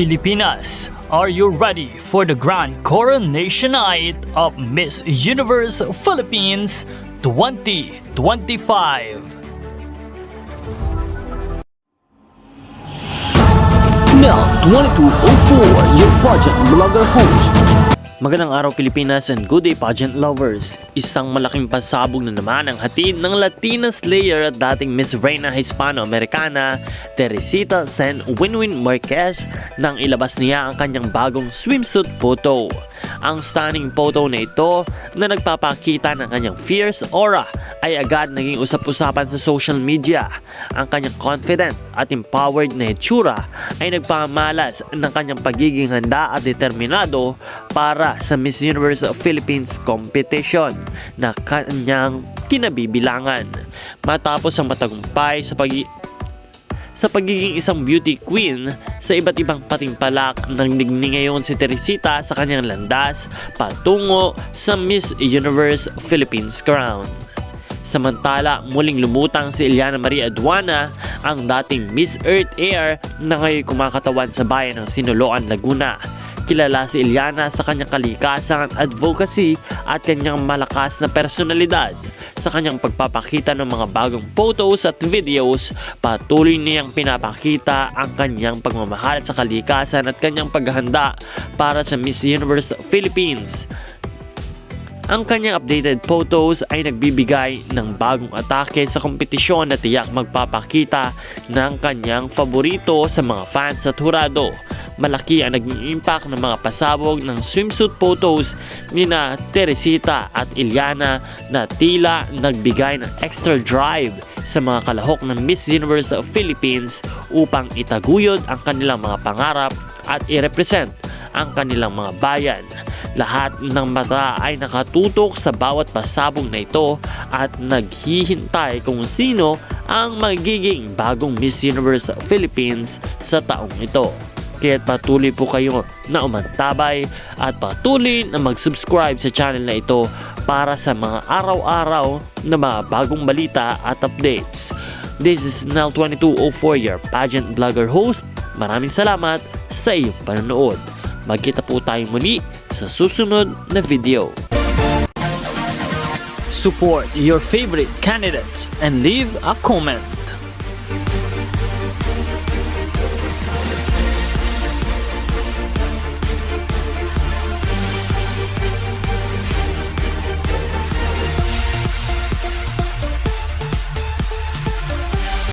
Pilipinas, are you ready for the grand coronation night of Miss Universe Philippines 2025? Now, 2204, your pageant blogger host. Magandang araw Pilipinas and good day pageant lovers. Isang malaking pasabog na naman ang hatid ng Latina Slayer at dating Miss Reina Hispano-Americana, Teresita San Winwin Marquez nang ilabas niya ang kanyang bagong swimsuit photo. Ang stunning photo na ito na nagpapakita ng kanyang fierce aura ay agad naging usap-usapan sa social media. Ang kanyang confident at empowered na itsura ay nagpamalas ng kanyang pagiging handa at determinado para sa Miss Universe Philippines competition na kanyang kinabibilangan. Matapos ang matagumpay sa pag sa pagiging isang beauty queen sa iba't ibang patimpalak nang digni ngayon si Teresita sa kanyang landas patungo sa Miss Universe Philippines crown. Samantala, muling lumutang si Eliana Maria Aduana, ang dating Miss Earth Air na ngayon kumakatawan sa bayan ng Sinoloan, Laguna. Kilala si Eliana sa kanyang kalikasan, advocacy at kanyang malakas na personalidad. Sa kanyang pagpapakita ng mga bagong photos at videos, patuloy niyang pinapakita ang kanyang pagmamahal sa kalikasan at kanyang paghahanda para sa Miss Universe Philippines. Ang kanyang updated photos ay nagbibigay ng bagong atake sa kompetisyon na tiyak magpapakita ng kanyang favorito sa mga fans at hurado. Malaki ang naging impact ng mga pasabog ng swimsuit photos ni na Teresita at Iliana na tila nagbigay ng extra drive sa mga kalahok ng Miss Universe Philippines upang itaguyod ang kanilang mga pangarap at i-represent ang kanilang mga bayan. Lahat ng mata ay nakatutok sa bawat pasabog na ito at naghihintay kung sino ang magiging bagong Miss Universe Philippines sa taong ito. Kaya't patuloy po kayo na umantabay at patuloy na mag-subscribe sa channel na ito para sa mga araw-araw na mga bagong balita at updates. This is Nel2204, your pageant blogger host. Maraming salamat sa iyong panonood. Magkita po tayo muli sa susunod na video. Support your favorite candidates and leave a comment.